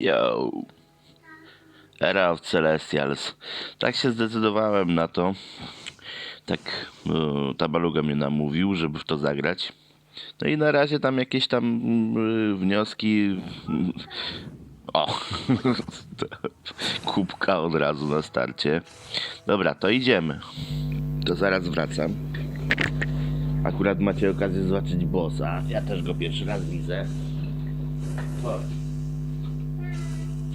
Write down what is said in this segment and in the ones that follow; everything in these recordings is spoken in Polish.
Yo. Era of Celestials. Tak się zdecydowałem na to. Tak e, Tabaluga mnie namówił, żeby w to zagrać. No i na razie tam jakieś tam mm, wnioski. O! Kubka od razu na starcie. Dobra, to idziemy. To zaraz wracam. Akurat macie okazję zobaczyć bossa. Ja też go pierwszy raz widzę.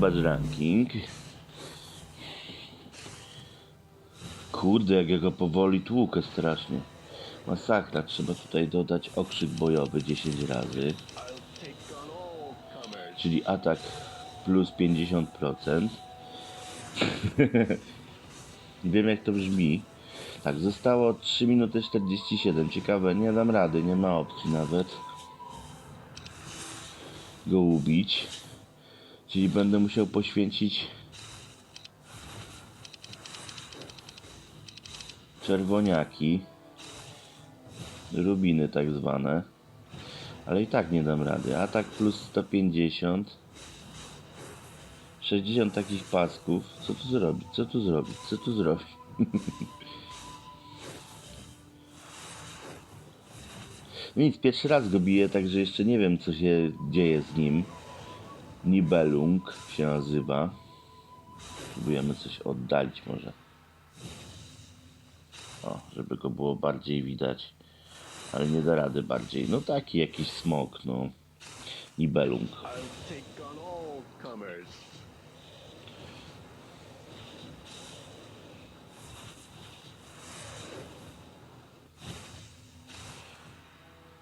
Zobacz ranking. Kurde, jak ja go powoli tłukę strasznie. Masakra, trzeba tutaj dodać okrzyk bojowy 10 razy. Czyli atak plus 50%. Wiem jak to brzmi. Tak, zostało 3 minuty 47. Ciekawe, nie dam rady, nie ma opcji nawet. Go ubić. Czyli będę musiał poświęcić czerwoniaki, rubiny tak zwane, ale i tak nie dam rady. Atak plus 150, 60 takich pasków. Co tu zrobić? Co tu zrobić? Co tu zrobić? Nic, pierwszy raz go biję, także jeszcze nie wiem co się dzieje z nim. Nibelung się nazywa. Próbujemy coś oddalić może. O, żeby go było bardziej widać. Ale nie da rady bardziej. No taki jakiś smok, no. Nibelung. I'll take on all comers.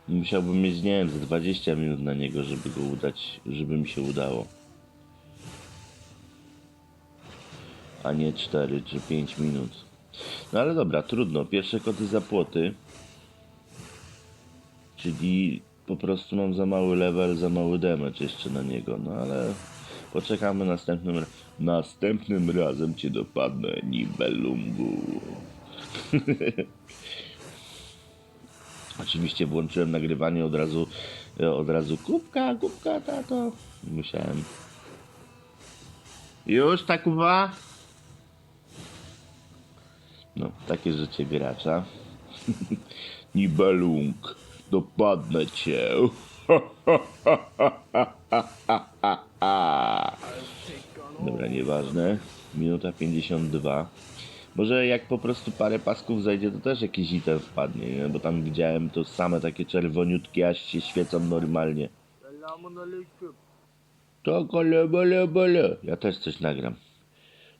Musiałbym mieć, nie wiem, ze 20 minut na niego, żeby go udać, żeby mi się udało. A nie 4 czy 5 minut. No ale dobra, trudno. Pierwsze koty za płoty. Czyli po prostu mam za mały level, za mały damage jeszcze na niego. No ale poczekamy następnym Następnym razem cię dopadnę, Nibelungu. Oczywiście włączyłem nagrywanie od razu, e, od razu kubka, kubka, tato. Musiałem. Już tak uwa? No, takie życie gracza. Nibelung, dopadnę cię. Dobra, nieważne. Minuta 52. Może jak po prostu parę pasków zajdzie, to też jakiś item wpadnie, nie? Bo tam widziałem to same takie czerwoniutkie, aż się świecą normalnie. To kole, bole, bole. Ja też coś nagram.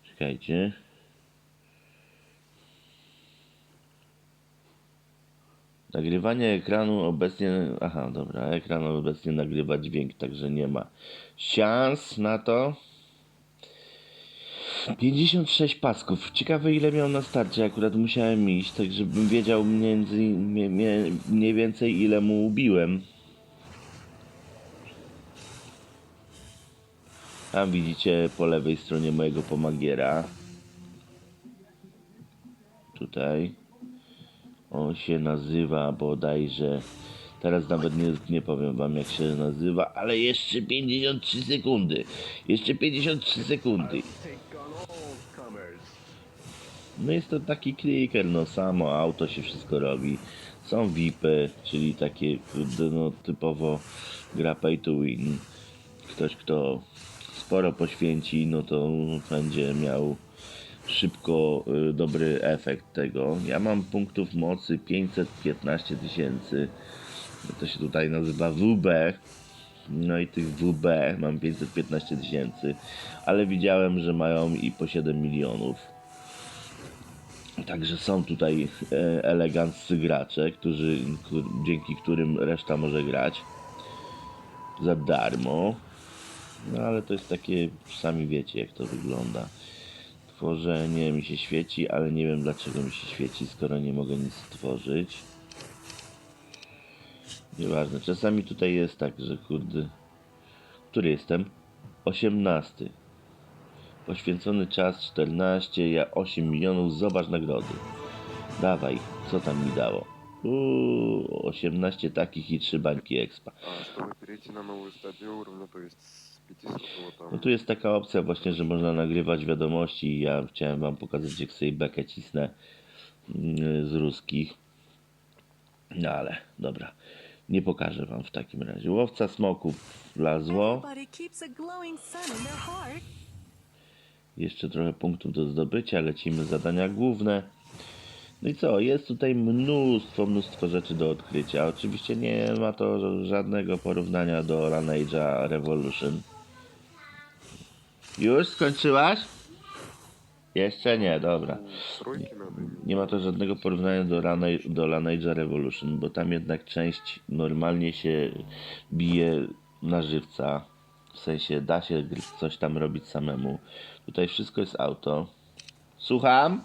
Czekajcie. Nagrywanie ekranu obecnie... Aha, dobra, ekran obecnie nagrywa dźwięk, także nie ma szans na to. 56 pasków. Ciekawe ile miał na starcie, akurat musiałem iść, tak żebym wiedział między, mie, mie, mniej więcej ile mu ubiłem. Tam widzicie po lewej stronie mojego pomagiera. Tutaj. On się nazywa bodajże. Teraz nawet nie, nie powiem wam jak się nazywa, ale jeszcze 53 sekundy. Jeszcze 53 sekundy. Take on all comers. No jest to taki clicker, no samo auto się wszystko robi. Są VIPy, czyli takie no, typowo gra pay to win. Ktoś kto sporo poświęci, no to będzie miał szybko y, dobry efekt tego. Ja mam punktów mocy 515 tysięcy. To się tutaj nazywa WB. No i tych WB mam 515 tysięcy, ale widziałem, że mają i po 7 milionów. Także są tutaj e, eleganccy gracze, którzy, któ- dzięki którym reszta może grać za darmo. No ale to jest takie, sami wiecie jak to wygląda. Tworzenie mi się świeci, ale nie wiem dlaczego mi się świeci, skoro nie mogę nic stworzyć. Nieważne, czasami tutaj jest tak, że kurde... Który jestem? 18. Poświęcony czas 14, ja 8 milionów, zobacz nagrody. Dawaj, co tam mi dało? Uuu, 18 takich i 3 bańki expa. No tu jest taka opcja właśnie, że można nagrywać wiadomości. Ja chciałem wam pokazać, jak sobie bekę cisnę mm, z ruskich. No ale, dobra. Nie pokażę wam w takim razie. Łowca smoków wlazło. Jeszcze trochę punktów do zdobycia, lecimy zadania główne. No i co, jest tutaj mnóstwo, mnóstwo rzeczy do odkrycia. Oczywiście nie ma to żadnego porównania do Run Revolution. Już skończyłaś? Jeszcze nie, dobra. Nie, nie, ma to żadnego porównania do, Run, do Run Revolution, bo tam jednak część normalnie się bije na żywca. W sensie da się coś tam robić samemu. Tutaj wszystko jest auto. Słucham?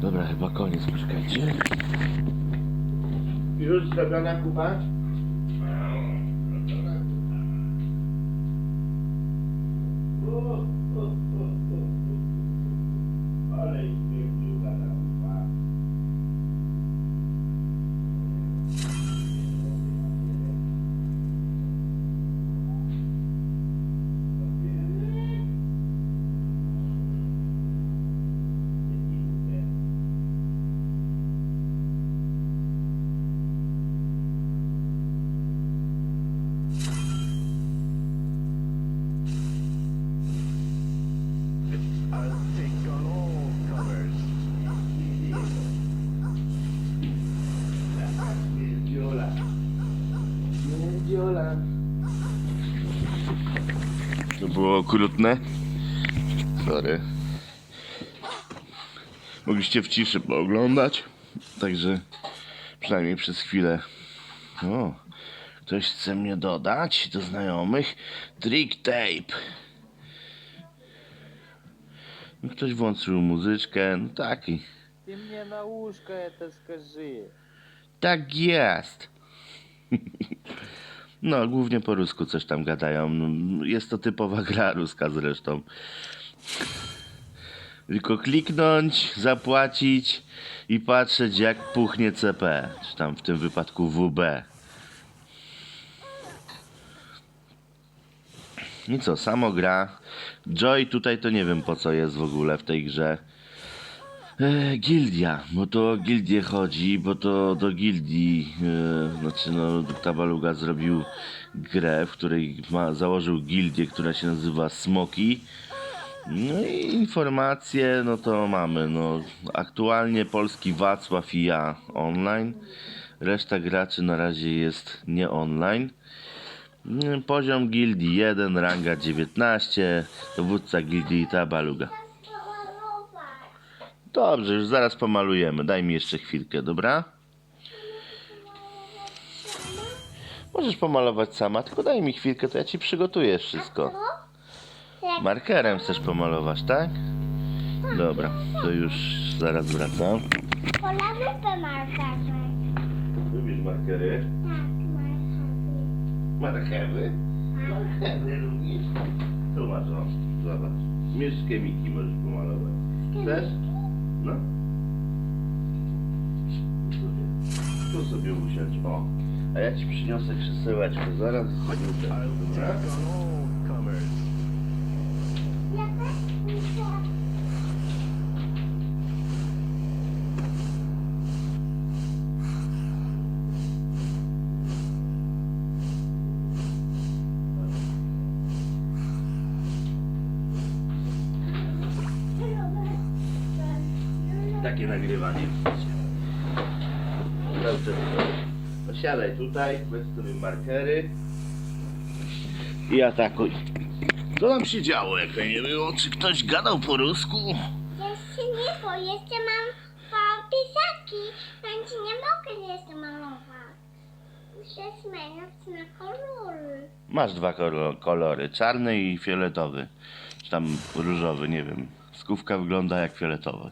Dobra, chyba koniec, poczekajcie. Już zrobiona kupa? okrutne. Sorry. Mogliście w ciszy pooglądać, także przynajmniej przez chwilę. O, ktoś chce mnie dodać do znajomych. Trick tape. No, ktoś włączył muzyczkę, no taki. Ty mnie na łóżko to skaży. Tak jest. No, głównie po rusku coś tam gadają. No, Jest to typowa gra ruska zresztą. Tylko kliknąć, zapłacić i patrzeć jak puchnie CP, czy tam w tym wypadku WB. I co, samo gra. Joy tutaj to nie wiem po co jest w ogóle w tej grze. E, gildia, bo to o gildię chodzi, bo to do gildii, e, znaczy no Tabaluga zrobił grę, w której ma, założył gildię, która się nazywa Smoki. No i informacje, no to mamy, no aktualnie polski Wacław i ja online, reszta graczy na razie jest nie online. Mm, Poziom gildii 1, ranga 19, dowódca gildii Tabaluga. Dobrze, już zaraz pomalujemy. Daj mi jeszcze chwilkę, dobra? Możesz pomalować sama, tylko daj mi chwilkę, to ja ci przygotuję wszystko. Markerem chcesz pomalować, tak? Dobra, to już zaraz wracam. Polamy te markerze. Lubisz markery? Tak, Marchewy? markery. Marchewy lubisz? Tu masz, o, zobacz. Myszkę Miki możesz pomalować. Chcesz? No. Tu sobie- Tu sobie usiądź, o. A ja ci przyniosę krzesełeczko, zaraz Dobra? take on all comers. Takie nagrywanie. Dobrze. No siadaj tutaj, weź sobie markery i atakuj. Co tam się działo, jak nie było? Czy ktoś gadał po rusku? Jeszcze nie, bo jeszcze mam pisaki, więc nie mogę jeszcze malować. Muszę zmieniać na kolory. Masz dwa kolo- kolory, czarny i fioletowy. Czy tam różowy, nie wiem. Skówka wygląda jak fioletowy.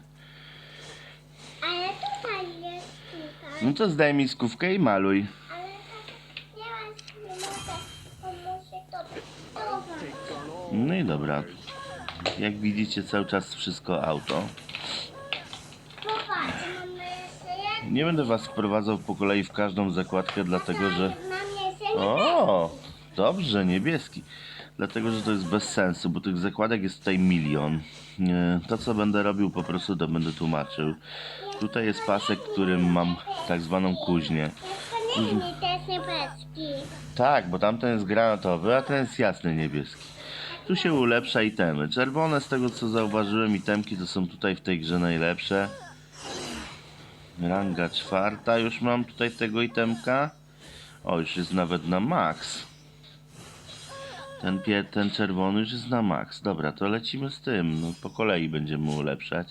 Ale tutaj jest tutaj. No to zdejmij skówkę i maluj. No i dobra. Jak widzicie cały czas wszystko auto. Mamy jeszcze jedno. Nie będę was wprowadzał po kolei w każdą zakładkę, dlatego że... O, dobrze, niebieski. Dlatego, że to jest bez sensu, bo tych zakładek jest tutaj milion. To, co będę robił, po prostu to będę tłumaczył. Tutaj jest pasek, którym mam tak zwaną kuźnię. Tak, bo tamten jest granatowy, a ten jest jasny niebieski. Tu się ulepsza itemy. Czerwone, z tego co zauważyłem, itemki to są tutaj w tej grze najlepsze. Ranga czwarta, już mam tutaj tego itemka. O, już jest nawet na max. Ten, pie, ten czerwony już jest na max. Dobra, to lecimy z tym. No, po kolei będziemy ulepszać.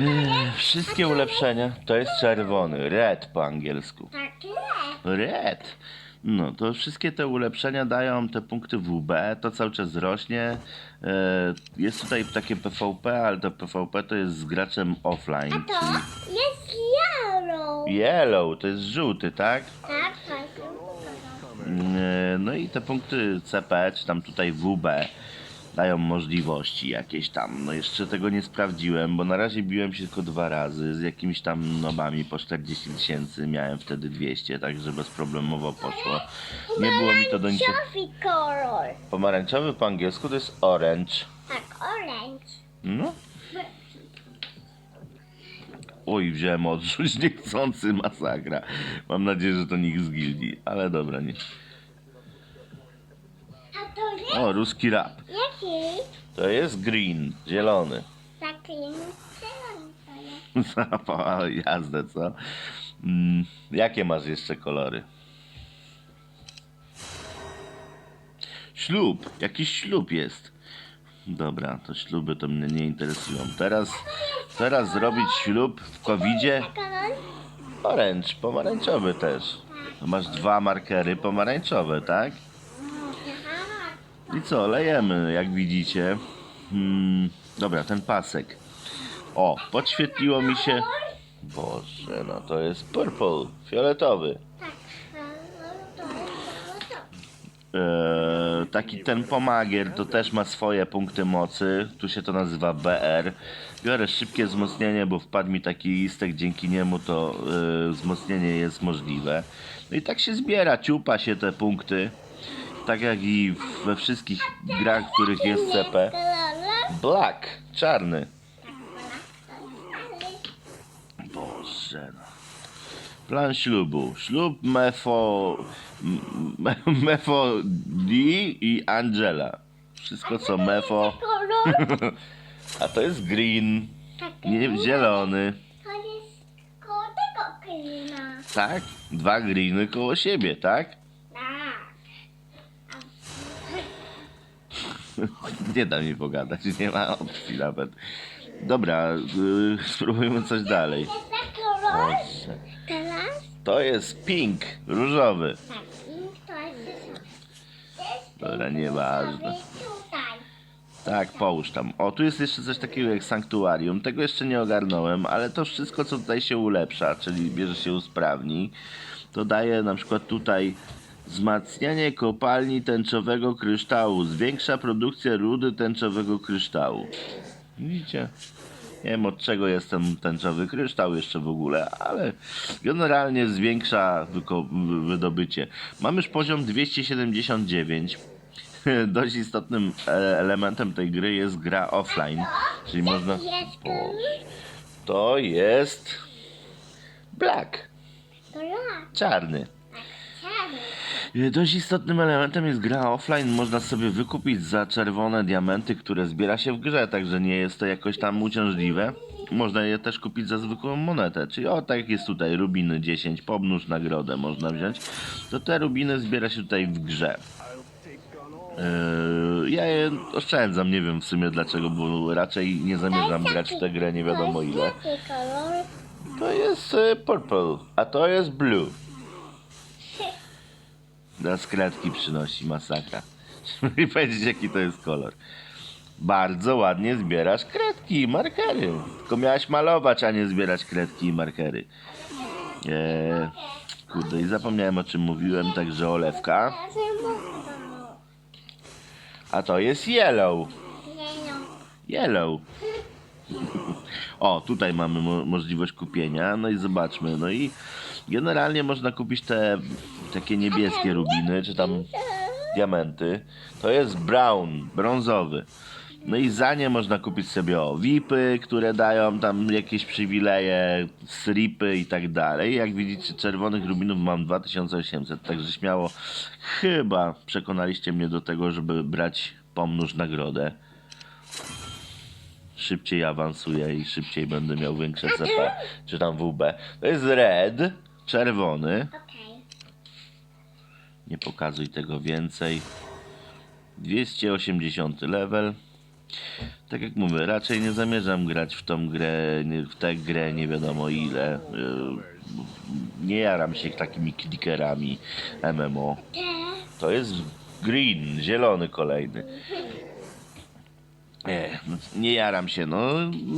Eee, wszystkie ulepszenia to jest czerwony, red po angielsku. Tak. Red. No, to wszystkie te ulepszenia dają te punkty WB, to cały czas rośnie. E, Jest tutaj takie PvP, ale to PvP to jest z graczem offline, A to czyli jest yellow. yellow, to jest żółty, tak? Tak, proszę. E, No i te punkty CP, czy tam tutaj WB dają możliwości jakieś tam. No jeszcze tego nie sprawdziłem, bo na razie biłem się tylko dwa razy z jakimiś tam nobami po 40 tysięcy, miałem wtedy 200, także bezproblemowo poszło. Nie było mi to do niczego. Pomarańczowy kolor. Pomarańczowy po angielsku to jest orange. Tak, orange. No. Oj, wziąłem odrzuć niechcący masakra. Mam nadzieję, że to nikt z gildii, ale dobra, nie. O, ruski rap. jaki? To jest green, zielony. Taki. Zapała jazdę, co? Mm, jakie masz jeszcze kolory? Ślub. Jakiś ślub jest. Dobra, to śluby to mnie nie interesują. Teraz, teraz zrobić ślub w covidzie? Orange, pomarańczowy też. To masz dwa markery pomarańczowe, tak? I co, lejemy, jak widzicie. Hmm, dobra, ten pasek. O, podświetliło mi się. Boże, no to jest purple, fioletowy. Eee, taki ten pomagier to też ma swoje punkty mocy. Tu się to nazywa BR. Biorę szybkie wzmocnienie, bo wpadł mi taki listek, dzięki niemu to e, wzmocnienie jest możliwe. No i tak się zbiera, ciupa się te punkty. Tak jak i we wszystkich grach, w których jest CP. Black, czarny. Boże no. Plan ślubu. Ślub Mefo... Mefo D i Angela. Wszystko co Mefo. A to jest green. Nie, zielony. To jest koło tego klina. Tak? Dwa greeny koło siebie? Tak. Nie da mi pogadać, nie ma opcji nawet. Dobra, yy, spróbujmy coś dalej. Jest kolor? Teraz? To jest pink, różowy. Tak, to jest Dobra, nieważne. Tutaj. Tak, połóż tam. O, tu jest jeszcze coś takiego jak sanktuarium. Tego jeszcze nie ogarnąłem, ale to wszystko, co tutaj się ulepsza, czyli bierze się usprawni, to daje na przykład tutaj wzmacnianie kopalni tęczowego kryształu. Zwiększa produkcję rudy tęczowego kryształu. Widzicie? Nie wiem od czego jest ten tęczowy kryształ jeszcze w ogóle, ale generalnie zwiększa wydobycie. Mam już poziom 279. Dość istotnym e, elementem tej gry jest gra offline, czyli można... To jest... Black, czarny. E, Dość istotnym elementem jest gra offline. Można sobie wykupić za czerwone diamenty, które zbiera się w grze, także nie jest to jakoś tam uciążliwe. Można je też kupić za zwykłą monetę, czyli o tak jak jest tutaj rubiny 10, pomnóż nagrodę można wziąć. To te rubiny zbiera się tutaj w grze. Yy, ja je oszczędzam, nie wiem w sumie dlaczego, bo raczej nie zamierzam grać w tę grę nie wiadomo ile. To jest e, purple, a to jest blue. Nas kredki przynosi, masakra. I powiedzieć jaki to jest kolor. Bardzo ładnie zbierasz kredki i markery. Tylko miałaś malować, a nie zbierać kredki i markery. Eee, kurde, i zapomniałem o czym mówiłem, także olewka. A to jest yellow. Yellow. O, tutaj mamy mo możliwość kupienia. No i zobaczmy. No i generalnie można kupić te takie niebieskie rubiny, czy tam diamenty. To jest brown, brązowy. No i za nie można kupić sobie o VIPy, które dają tam jakieś przywileje, stripy i tak dalej. Jak widzicie, czerwonych rubinów mam 2800, także śmiało chyba przekonaliście mnie do tego, żeby brać pomnóż nagrodę szybciej awansuję i szybciej będę miał większe CP, czy tam WB. To jest red, czerwony. Okej. Nie pokazuj tego więcej. 280 level. Tak jak mówię, raczej nie zamierzam grać w tą grę, nie, w tę grę nie wiadomo ile. Yy, Nie jaram się takimi clickerami MMO. To jest green, zielony kolejny. Nie, nie jaram się, no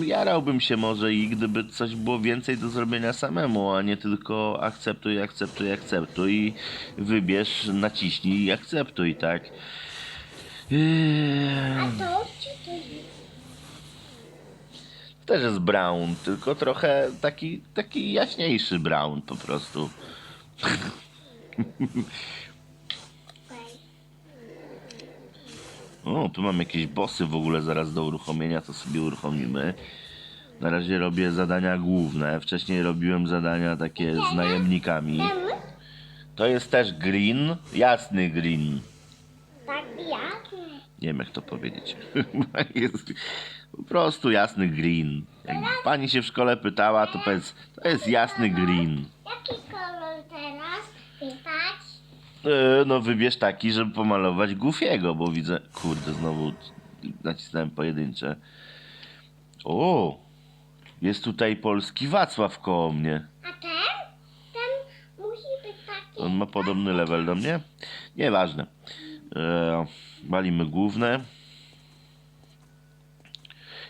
jarałbym się może i gdyby coś było więcej do zrobienia samemu, a nie tylko akceptuj, akceptuj, akceptuj i wybierz, naciśnij i akceptuj, tak? Eee, A to czy to jest? Też jest brown, tylko trochę taki, taki jaśniejszy brown po prostu. O, tu mam jakieś bossy w ogóle zaraz do uruchomienia, to sobie uruchomimy. Na razie robię zadania główne. Wcześniej robiłem zadania takie z najemnikami. To jest też green, jasny green. Tak jasny. Nie wiem jak to powiedzieć. jest po prostu jasny green. Jak pani się w szkole pytała, to powiedz, to jest jasny green. Jaki kolor teraz? Wypać? E, No wybierz taki, żeby pomalować Goofiego, bo widzę... Kurde, znowu nacisnąłem pojedyncze. O! Jest tutaj polski Wacław koło mnie. A ten? Ten musi być taki. On ma podobny level do mnie? Nieważne. E, walimy główne.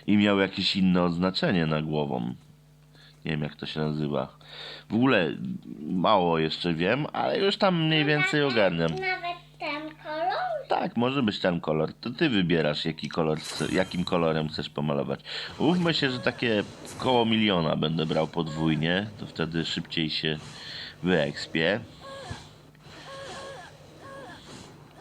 I miał jakieś inne oznaczenie na głową. Nie wiem jak to się nazywa. W ogóle mało jeszcze wiem, ale już tam mniej więcej ogarniam. Nawet ten kolor? Tak, może być ten kolor. To ty wybierasz, jaki kolor, jakim kolorem chcesz pomalować. Ufmy się, że takie koło miliona będę brał podwójnie, to wtedy szybciej się wyekspię.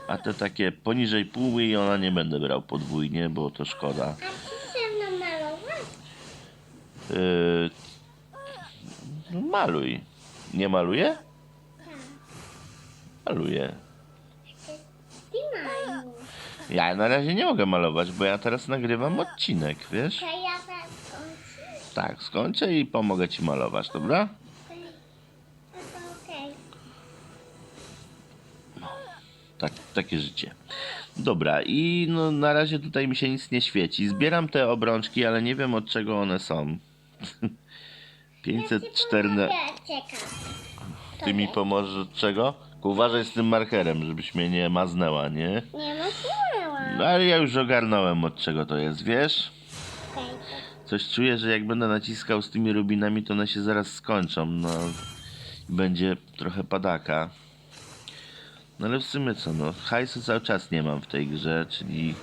A te takie poniżej pół miliona nie będę brał podwójnie, bo to szkoda. A ty się namalować? Yy, maluj. Nie maluję? Maluję. Ty malu. Ja na razie nie mogę malować, bo ja teraz nagrywam odcinek, wiesz? To ja zaraz skończę. Tak, skończę i pomogę ci malować, dobra? No to okej. Tak, takie życie. Dobra, i no, na razie tutaj mi się nic nie świeci. Zbieram te obrączki, ale nie wiem od czego one są. 514. Czekam. Ty mi pomożesz od czego? Uważaj z tym markerem, żebyś mnie nie maznęła, nie? Nie musiałam. No ale ja już ogarnąłem od czego to jest, wiesz? Coś czuję, że jak będę naciskał z tymi rubinami, to one się zaraz skończą. No, będzie trochę padaka. No ale w sumie co, no, hajsu cały czas nie mam w tej grze, czyli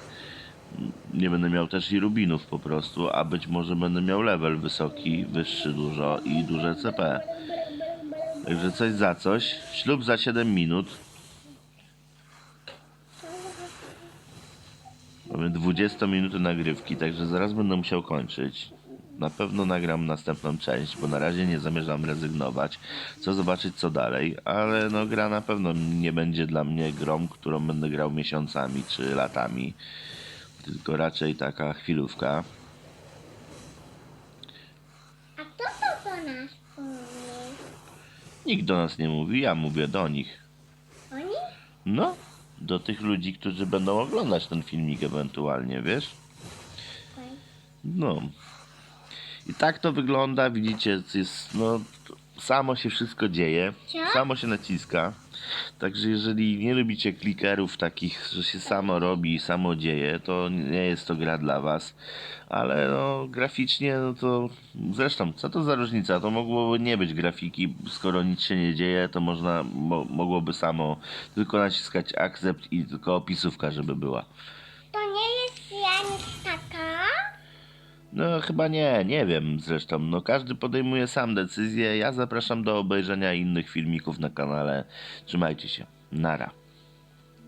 nie będę miał też i rubinów po prostu, a być może będę miał level wysoki, wyższy dużo i duże CP. Także coś za coś. Ślub za 7 minut. Mamy 20 minuty nagrywki, także zaraz będę musiał kończyć. Na pewno nagram następną część, bo na razie nie zamierzam rezygnować. Chcę zobaczyć co dalej, ale no gra na pewno nie będzie dla mnie grą, którą będę grał miesiącami czy latami. Tylko raczej taka chwilówka. A kto to do nas mówi? Nikt do nas nie mówi, ja mówię do nich. Oni? No, do tych ludzi, którzy będą oglądać ten filmik ewentualnie, wiesz? No. I tak to wygląda, widzicie, jest, no, samo się wszystko dzieje, samo się naciska. Także jeżeli nie lubicie klikerów takich, że się samo robi i samo dzieje, to nie jest to gra dla was. Ale no, graficznie, no to zresztą, co to za różnica? To mogłoby nie być grafiki, skoro nic się nie dzieje, to można, mo, mogłoby samo tylko naciskać akcept i tylko opisówka, żeby była. To nie jest? No chyba nie, nie wiem zresztą. No każdy podejmuje sam decyzję. Ja zapraszam do obejrzenia innych filmików na kanale. Trzymajcie się. Nara.